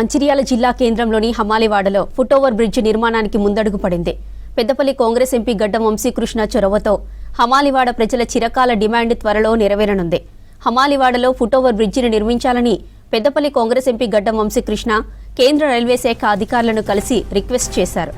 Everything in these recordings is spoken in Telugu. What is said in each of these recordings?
మంచిర్యాల జిల్లా కేంద్రంలోని హమాలివాడలో ఫుట్ఓవర్ బ్రిడ్జ్ నిర్మాణానికి ముందడుగు పడింది. పెద్దపల్లి కాంగ్రెస్ ఎంపీ గడ్డం వంశీకృష్ణ చొరవతో హమాలివాడ ప్రజల చిరకాల డిమాండ్ త్వరలో నెరవేరనుంది. హమాలివాడలో ఫుట్ఓవర్ బ్రిడ్జిని నిర్మించాలని పెద్దపల్లి కాంగ్రెస్ ఎంపీ గడ్డం వంశీకృష్ణ కేంద్ర రైల్వే శాఖ అధికారులను కలిసి రిక్వెస్ట్ చేశారు.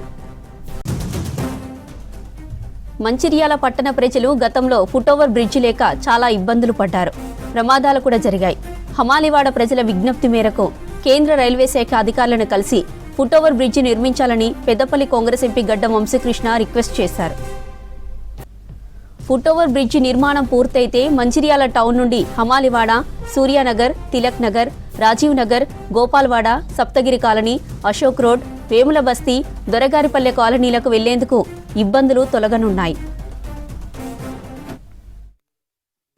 మంచిర్యాల పట్టణ ప్రజలు గతంలో ఫుట్ఓవర్ బ్రిడ్జి లేక చాలా ఇబ్బందులు పడ్డారు. ప్రమాదాలు కూడా జరిగాయి. హమాలివాడ ప్రజల విజ్ఞప్తి మేరకు కేంద్ర రైల్వే శాఖ అధికారులను కలిసి ఫుట్ఓవర్ బ్రిడ్జి నిర్మించాలని పెద్దపల్లి కాంగ్రెస్ ఎంపీ గడ్డం వంశీకృష్ణ రిక్వెస్ట్ చేశారు. ఫుట్ఓవర్ బ్రిడ్జి నిర్మాణం పూర్తయితే మంచిర్యాల టౌన్ నుండి హమాలివాడ సూర్యానగర్ తిలక్ నగర్ రాజీవ్ నగర్ గోపాల్వాడ సప్తగిరి కాలనీ అశోక్ రోడ్ వేముల బస్తీ దొరగారిపల్లె కాలనీలకు వెళ్ళేందుకు ఇబ్బందులు తొలగనున్నాయి.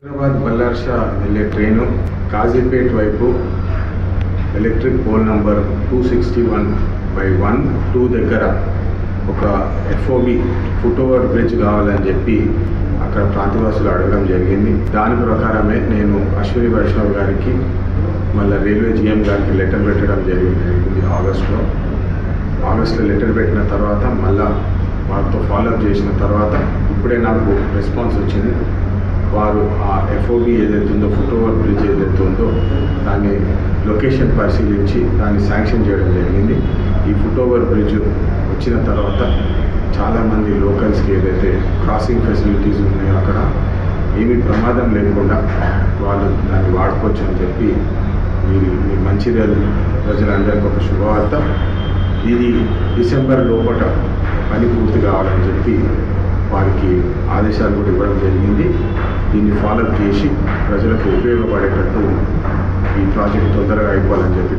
హైదరాబాద్ బల్లార్షా వెళ్ళే ట్రైను కాజీపేట్ వైపు electric pole number two sixty one by one two దగ్గర ఒక ఎఫ్ఓబి ఫుట్ ఓవర్ బ్రిడ్జ్ కావాలని చెప్పి అక్కడ ప్రాంతవాసులు అడగడం జరిగింది. దాని ప్రకారమే నేను అశ్విని వైష్ణవ్ గారికి మళ్ళీ రైల్వే జిఎం గారికి లెటర్ పెట్టడం జరిగింది ఆగస్టులో. ఆగస్ట్లో లెటర్ పెట్టిన తర్వాత మళ్ళా వారితో ఫాలోఅప్ చేసిన తర్వాత ఇప్పుడే నాకు రెస్పాన్స్ వచ్చింది. వారు ఆ ఎఫ్ఓబి ఏదైతే ఉందో ఫుట్ ఓవర్ బ్రిడ్జ్ ఏదైతే ఉందో దాన్ని లొకేషన్ పరిశీలించి దాన్ని శాంక్షన్ చేయడం జరిగింది. ఈ ఫుట్ ఓవర్ బ్రిడ్జ్ వచ్చిన తర్వాత చాలామంది లోకల్స్కి ఏదైతే క్రాసింగ్ ఫెసిలిటీస్ ఉన్నాయో అక్కడ ఏమీ ప్రమాదం లేకుండా వాళ్ళు దాన్ని వాడుకోవచ్చు అని చెప్పి ఈ మీ మంచిర్యాల ప్రజలందరికీ ఒక శుభవార్త. ఇది డిసెంబర్ లోపల పని పూర్తి కావాలని చెప్పి వారికి ఆదేశాలు కూడా ఇవ్వడం జరిగింది. దీన్ని ఫాలో చేసి ప్రజలకు ఉపయోగపడేటట్టు ఈ ప్రాజెక్ట్ తొందరగా అయిపోవాలని చెప్పి